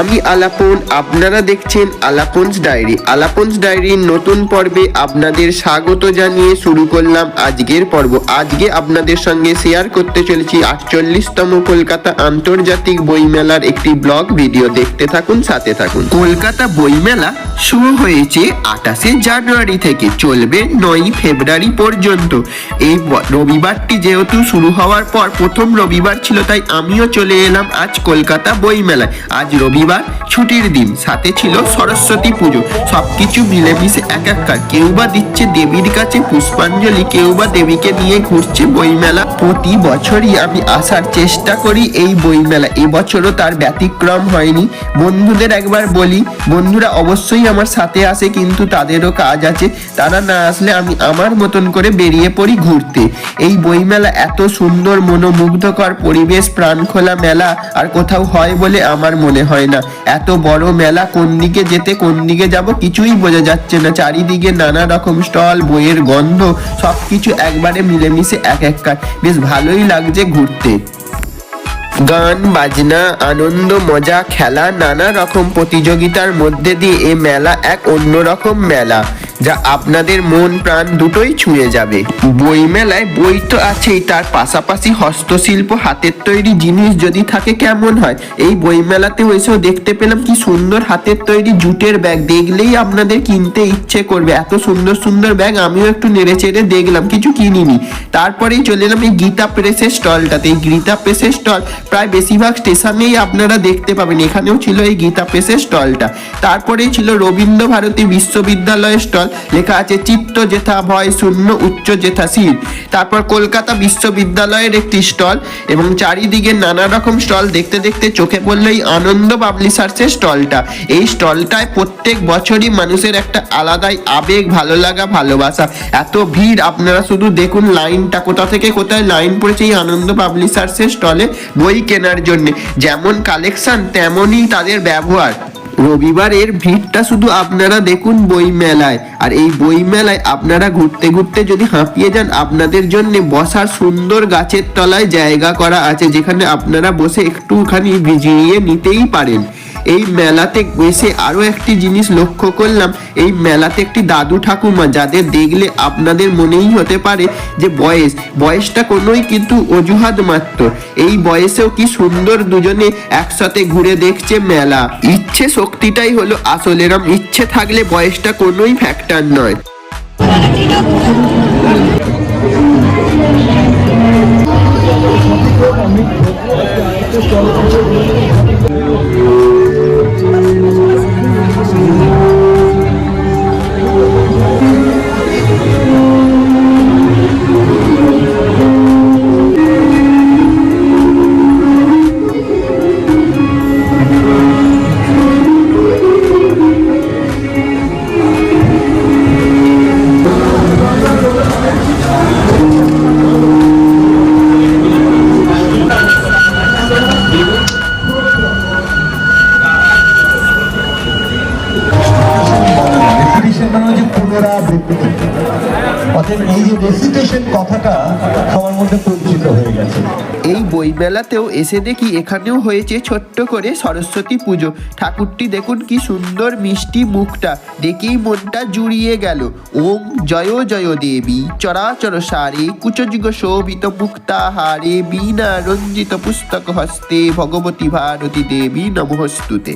আমি আলাপন, আপনারা দেখছেন আলাপন্স ডায়েরি। আলাপন্স ডায়েরির নতুন পর্বে আপনাদের স্বাগত জানিয়ে শুরু করলাম আজকের পর্ব। আজকে আপনাদের সঙ্গে শেয়ার করতে চলেছি আটচল্লিশতম কলকাতা আন্তর্জাতিক বইমেলার একটি ব্লগ ভিডিও দেখতে থাকুন, সাথে থাকুন। কলকাতা বইমেলা শুরু হয়েছে আঠাশে জানুয়ারি থেকে, চলবে নয় ফেব্রুয়ারি পর্যন্ত। এই রবিবারটি যেহেতু শুরু হওয়ার পর প্রথম রবিবার ছিল, তাই আমিও চলে এলাম আজ কলকাতা বইমেলায়। আজ রবিবার ছুটির দিন। সাথে ছিল সরস্বতী পুজো। সবকিছু মিলেমিশে এক একাকার। কেউ বা দিচ্ছে দেবীর কাছে পুষ্পাঞ্জলি, কেউ বা দেবীকে নিয়ে ঘুরছে বইমেলা। প্রতি বছরই আমি আসার চেষ্টা করি এই বইমেলা। এবছরও তার ব্যতিক্রম হয়নি। বন্ধুদের একবার বলি, বন্ধুরা অবশ্যই আমার সাথে আসে, কিন্তু তাদেরও কাজ আছে। তারা না আসলে আমি আমার মতন করে বেরিয়ে পড়ি ঘুরতে। এই বইমেলা এত সুন্দর, মনোমুগ্ধকর পরিবেশ, প্রাণখোলা মেলা আর কোথাও হয় বলে আমার মনে হয় না। এত বড় মেলা কোন দিকে যেতে, কোন দিকে যাব কিছুই বোঝা যাচ্ছে না। চারিদিকে নানা রকম স্টল, বইয়ের গন্ধ, সবকিছু একবারে মিলেমিশে এক এক কাট বেশ ভালোই লাগছে ঘুরতে। গান, বাজনা, আনন্দ, মজা, খেলা, নানা রকম প্রতিযোগিতার মধ্যে দিয়ে এ মেলা এক অন্যরকম মেলা। যা আপনাদের মন প্রাণ দুটোই ছুঁয়ে যাবে। বই মেলায় বই তো আছেই, তার পাশাপাশি হস্তশিল্প, হাতের তৈরি জিনিস যদি থাকে কেমন হয়? এই বই মেলাতে এসেও দেখতে পেলাম কি সুন্দর হাতের তৈরি জুটের ব্যাগ। দেখলেই আপনাদের কিনতে ইচ্ছে করবে। এত সুন্দর সুন্দর ব্যাগ আমিও একটু নেড়ে চেড়ে দেখলাম, কিছু কিনিনি। তারপরেই চলে এলাম এই গীতা প্রেসের স্টলটাতে। এই গীতা প্রেসের স্টল প্রায় বেশিরভাগ স্টেশনেই আপনারা দেখতে পাবেন। এখানেও ছিল এই গীতা প্রেসের স্টলটা। তারপরেই ছিল রবীন্দ্র ভারতী বিশ্ববিদ্যালয়ের স্টল। লেখা আছে, চিত্ত জেথা ভয়, শূন্য উচ্চ জেথা শির তারপর কলকাতা বিশ্ববিদ্যালয়ের একটি স্টল এবং চারিদিকে নানা রকম স্টল। দেখতে দেখতে চোখে পড়ল এই আনন্দ পাবলিশার্সের স্টলটা। এই স্টলটায় প্রত্যেক বছরই মানুষের একটা আলাদাই আবেগ, ভালো লাগা, ভালোবাসা। এত ভিড়, আপনারা শুধু দেখুন লাইনটা, কোথা থেকে কোথায় লাইন পড়েছে এই আনন্দ পাবলিশার্সের স্টলে বই কেনার জন্য। যেমন কালেকশন তেমনই তাদের ব্যবহার। রবিবারের ভিড়টা শুধু আপনারা দেখুন বই মেলায় আর এই বই মেলায় আপনারা ঘুরতে ঘুরতে যদি হাঁপিয়ে যান, আপনাদের জন্য বসার সুন্দর গাছের তলায় জায়গা করা আছে, যেখানে আপনারা বসে একটুখানি ভিজিয়ে নিতেই পারেন। এই মেলাতে এসে আরও একটি জিনিস লক্ষ্য করলাম। এই মেলাতে একটি দাদু ঠাকুমা, যাদের দেখলে আপনাদের মনেই হতে পারে যে বয়স। বয়সটা কোনোই কিন্তু অজুহাত মাত্র। এই বয়সেও কি সুন্দর দুজনে একসাথে ঘুরে দেখছে মেলা। ইচ্ছে শক্তিটাই হলো আসল এরম ইচ্ছে থাকলে বয়সটা কোনোই ফ্যাক্টর নয়। এই বইমেলাতেও এসে দেখি এখানেও হয়েছে ছোট্ট করে সরস্বতী পুজো। ঠাকুরটি দেখুন কি সুন্দর মিষ্টি মুখটা, দেখেই মনটা জুড়িয়ে গেল। ওম জয় জয় দেবী, চরাচর সারে, কুচযুগ শোভিত মুক্তা হারে, বীণা রঞ্জিত পুস্তক হস্তে, ভগবতী ভারতী দেবী নমস্তুতে।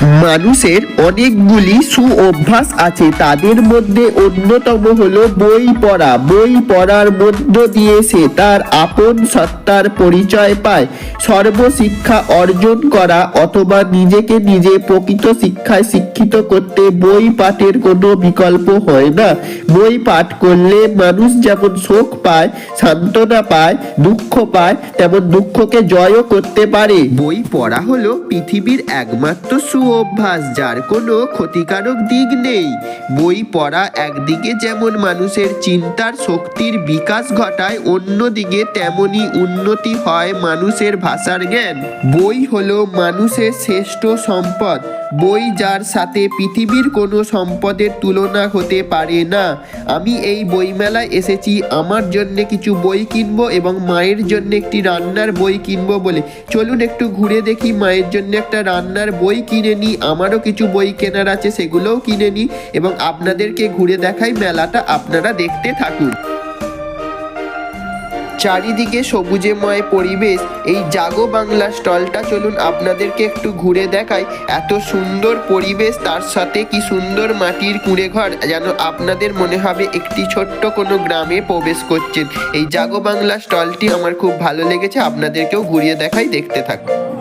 মানুষের অনেকগুলি সু অভ্যাস আছে, তাদের মধ্যে অন্যতম হলো বই পড়া। বই পড়ার মধ্য দিয়ে সে তার আপন সত্তার পরিচয় পায়। সর্বশিক্ষা অর্জন করা অথবা নিজেকে নিজে প্রকৃত শিক্ষায় শিক্ষিত করতে বই পাঠের কোনো বিকল্প হয় না। বই পাঠ করলে মানুষ যেমন শোক পায়, সান্ত্বনা পায়, দুঃখ পায়, তেমন দুঃখকে জয়ও করতে পারে। বই পড়া হলো পৃথিবীর একমাত্র সু অভ্যাস, যার কোনো ক্ষতিকারক দিক নেই। বই পড়া একদিকে যেমন মানুষের চিন্তার শক্তির বিকাশ ঘটায়, অন্যদিকে তেমনি উন্নতি হয় মানুষের ভাষার জ্ঞান। বই হলো মানুষের শ্রেষ্ঠ সম্পদ। বই যার সাথে পৃথিবীর কোনো সম্পদের তুলনা হতে পারে না। আমি এই বইমেলায় এসেছি, আমার জন্য কিছু বই কিনব এবং মায়ের জন্য একটি রান্নার বই কিনবো বলে। চলুন একটু ঘুরে দেখি, মায়ের জন্য একটা রান্নার বই কিনে নিই আমারও কিছু বই কেনার আছে সেগুলোও কিনে নিই এবং আপনাদেরকে ঘুরে দেখাই মেলাটা, আপনারা দেখতে থাকুন। চারিদিকে সবুজেময় পরিবেশ। এই জাগো বাংলা স্টলটা চলুন আপনাদেরকে একটু ঘুরে দেখাই। এত সুন্দর পরিবেশ, তার সাথে কি সুন্দর মাটির কুঁড়ে ঘর যেন আপনাদের মনে হবে একটি ছোট্ট কোনো গ্রামে প্রবেশ করছেন। এই জাগো বাংলা স্টলটি আমার খুব ভালো লেগেছে, আপনাদেরকেও ঘুরিয়ে দেখাই, দেখতে থাকুন।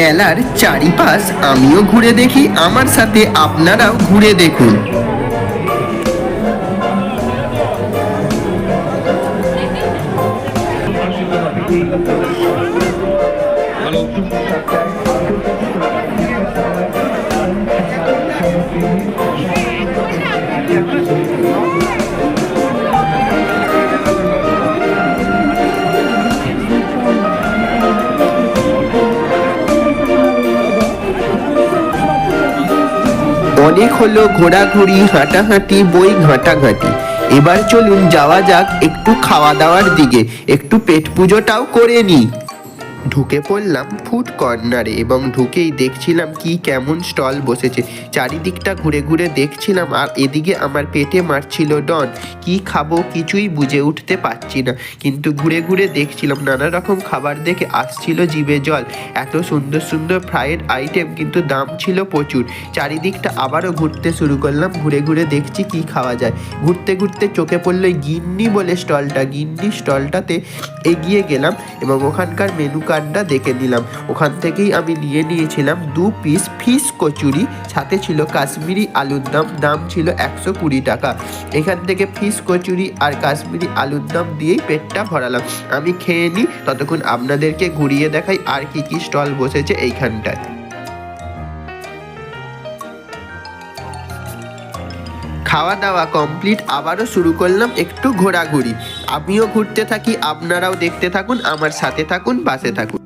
মেলার চারিপাশ আমিও ঘুরে দেখি আমার সাথে আপনারাও ঘুরে দেখুন। অনেক হলো ঘোরাঘুরি, হাঁটাহাঁটি, বই ঘাঁটাঘাঁটি। এবার চলুন যাওয়া যাক একটু খাওয়া দাওয়ার দিকে, একটু পেট পুজোটাও করে নিই। ঢুকে পড়লাম ফুড কর্নারে এবং ঢুকেই দেখছিলাম কি কেমন স্টল বসেছে। চারিদিকটা ঘুরে ঘুরে দেখছিলাম আর এদিকে আমার পেটে মারছিল ডন। কি খাব কিছুই বুঝে উঠতে পারছি না। কিন্তু ঘুরে ঘুরে দেখছিলাম নানা রকম খাবার দেখে আসছিল জিভে জল। এত সুন্দর সুন্দর ফ্রাইড আইটেম কিন্তু দাম ছিল প্রচুর। চারিদিকটা আবারও ঘুরতে শুরু করলাম, ঘুরে ঘুরে দেখছি কি খাওয়া যায়। ঘুরতে ঘুরতে চোখে পড়ল গিন্নি বলে স্টলটা গিন্নি স্টলটাতে এগিয়ে গেলাম এবং ওখানকার মেনু কার্ডটা দেখে নিলাম। ওখান থেকেই আমি নিয়ে নিয়েছিলাম দু পিস ফিস কচুরি। সাথে ছিল কাশ্মীরি আলুর দাম। দাম ছিল একশো কুড়ি টাকা। এখান থেকে ফিস কচুরি আর কাশ্মীরি আলুর দাম দিয়েই পেটটা ভরালাম। আমি খেয়ে নিই। ততক্ষণ আপনাদেরকে ঘুরিয়ে দেখাই আর কি কি স্টল বসেছে এইখানটায়। খাওয়া দাওয়া কমপ্লিট আবারও শুরু করলাম একটু ঘোরাঘুরি। আমিও ঘুরতে থাকি, আপনারাও দেখতে থাকুন, আমার সাথে থাকুন বাসে থাকুন।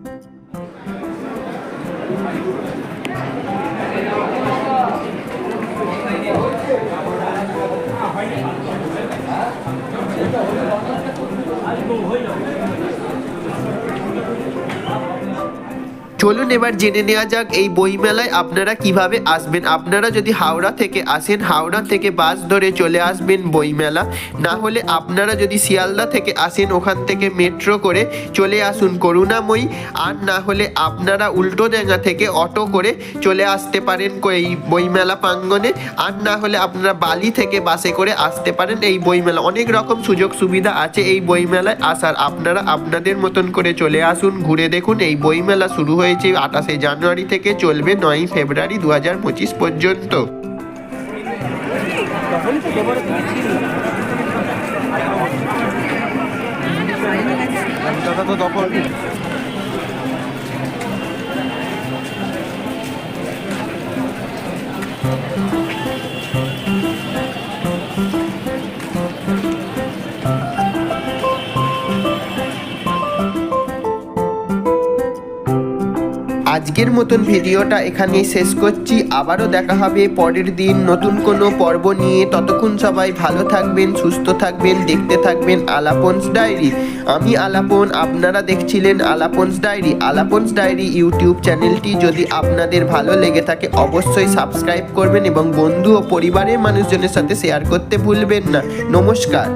চলুন এবার জেনে নেওয়া যাক এই বইমেলায় আপনারা কীভাবে আসবেন। আপনারা যদি হাওড়া থেকে আসেন, হাওড়া থেকে বাস ধরে চলে আসবেন বইমেলা। না হলে আপনারা যদি শিয়ালদা থেকে আসেন, ওখান থেকে মেট্রো করে চলে আসুন করুণাময়ী। আর না হলে আপনারা উল্টো উল্টোডাঙ্গা থেকে অটো করে চলে আসতে পারেন এই বইমেলা প্রাঙ্গণে। আর না হলে আপনারা বালি থেকে বাসে করে আসতে পারেন এই বইমেলা। অনেক রকম সুযোগ সুবিধা আছে এই বইমেলায় আসার। আপনারা আপনাদের মতন করে চলে আসুন, ঘুরে দেখুন এই বইমেলা শুরু হয়েছে আঠাশে জানুয়ারি থেকে চলবে নয় ফেব্রুয়ারি দু হাজার পঁচিশ পর্যন্ত। আজকের মতন ভিডিওটা এখানেই শেষ করছি। আবারও দেখা হবে পরের দিন নতুন কোনো পর্ব নিয়ে। ততক্ষণ সবাই ভালো থাকবেন, সুস্থ থাকবেন, দেখতে থাকবেন আলাপন্স ডায়েরি। আমি আলাপন, আপনারা দেখছিলেন Alapan's diary. Alapan's diary YouTube চ্যানেলটি যদি আপনাদের ভালো লেগে থাকে, অবশ্যই সাবস্ক্রাইব করবেন এবং বন্ধু ও পরিবারের মানুষজনের সাথে শেয়ার করতে ভুলবেন না। নমস্কার।